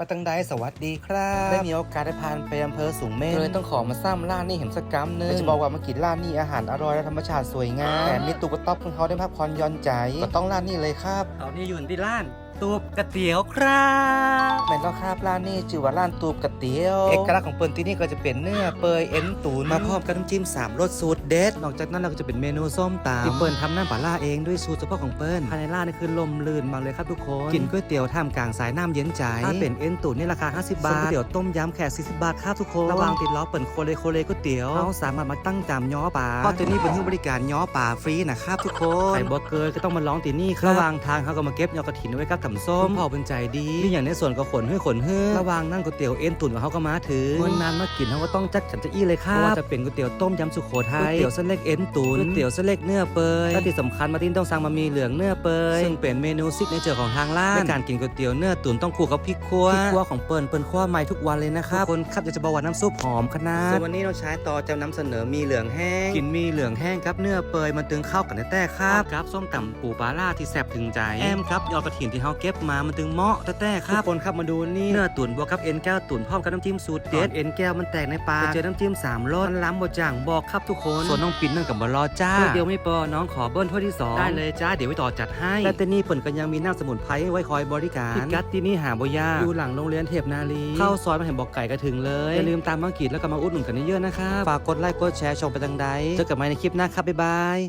ปาตังไดสวัสดีครับ ได้มีโอกาสได้ผ่านไปอำเภอสูงเม่นเลยต้องขอมาซ้ำร้านนี่เห็นสักกรรมหนึงจะบอกว่ามากินร้านนี้อาหารอร่อยและธรรมชาติสวยงามแถมมีตุ๊กต๊อบของเขาได้พักผ่อนหย่อนใจก็ต้องร้านนี้เลยครับเอานี่อยู่ที่ร้าน ตูบกระเตี๋ยวครับแม่นแล้วครับร้านนี้ชื่อว่าร้านตูบกระเตี๋ยว เอกลักษณ์ของเปิ้นที่นี่ก็จะเป็นเนื้อเปื่อยเอ็นตูนมาพร้อมกับน้ำจิ้มสามรสสูตรเด็ดนอกจากนั้นเราก็จะเป็นเมนูส้มตำที่เปิ้นทำน้ำปลาล่าเองด้วยสูตรเฉพาะของเปิ้นภายในร้านนี่คือลมลื่นมากเลยครับทุกคนกินก๋วยเตี๋ยวท่ามกลางสายน้ำเย็นใจถ้าเป็นเอ็นตูนนี่ราคา 50 บาทก๋วยเตี๋ยวต้มยำแค่40 บาทครับทุกคนระหว่างติดล้อเปิ้นโคเลโคเลก๋วยเตี๋ยวเราสามารถมาตั้งจำย้อปลาเพราะที่นี่เป็นที่บริการย้อปลาฟรีนะครับทุกคนใครบ่เกินก็ต้องมาลองที่นี่ครับระหว่างทางเขาก็มาเก็บยอกระถินไว้กับถำส้มพ่อเป็นใจดีนี่อย่างในส่วนก็ขนให้ขนเฮือระหว่างนั่งก๋วยเตี๋ยวเอ็นตุ๋นของเขาก็มาถือเมื่อนานมากินเขาก็ต้องจัดฉันจะอี้เลยครับเพราะว่าจะเป็นก๋วยเตี๋ยวต้มยำสุโขทัยก๋วยเตี๋ยวเส้นเล็กเอ็นตุ๋นก๋วยเตี๋ยวเส้นเล็กเนื้อเปื่อยและที่สำคัญมาตินต้องสั่งมามีเหลืองเนื้อเปื่อยซึ่งเป็นเมนูซิกเนเจอร์ของทางร้านในการกินก๋วยเตี๋ยวเนื้อตุ๋นต้องคู่กับพริกขั่วพริกขั่วของเปิ้นเปิ้นขั่วใหม่ทุกวันเลยนะครับคนครับอยากจะบอกว่าน้ำซุปหอมขนาดส่วนวันนี้เราใช้ต่อจะนำเสนอมีเหลืองแห้งกินมีเหลืองแห้งครับเนื้อเปื่อยมันตึงเข้ากันแต้ๆครับครับส้มตำปูปลาล่าที่แซ่บถึงใจแอมครับยอดกระถินที่เขาเก็บมามันตึงเหมาะแต้ๆครับทุกคนครับมาดูนี่เนื้อตุ๋นบวกกับเอ็นแก้วตุ๋นพร้อมกับน้ำจิ้มสูตรเด็ดเอ็นแก้วมันแตกในปากไปเจอน้ำจิ้มสามรสมันล้ำบดจ่างบอกครับทุกคนส่วนน้องปิ่นนั่นกับบรอจ้าถ้วยเดียวไม่พอน้องขอเบิ้ลถ้วยที่สองได้เลยจ้าเดี๋ยวไว้ต่อจัดให้และแต่นี่เปิ่นก็ยังมีน้ำสมุนไพรไว้คอยบริการพิกัดที่นี่หาบ่ยากอยู่หลังโรงเรียนเทพนาลีเข้าซอยมาเห็นบอกไก่ก็ถึงเลยอย่าลืมตามมากินแล้วก็มาอุดหนุนกันเยอะๆนะครับฝากกดไลค์กดแชร์ช่องไปทางใดเจอกันใหม่ในคลิปหน้าครับบ๊ายบาย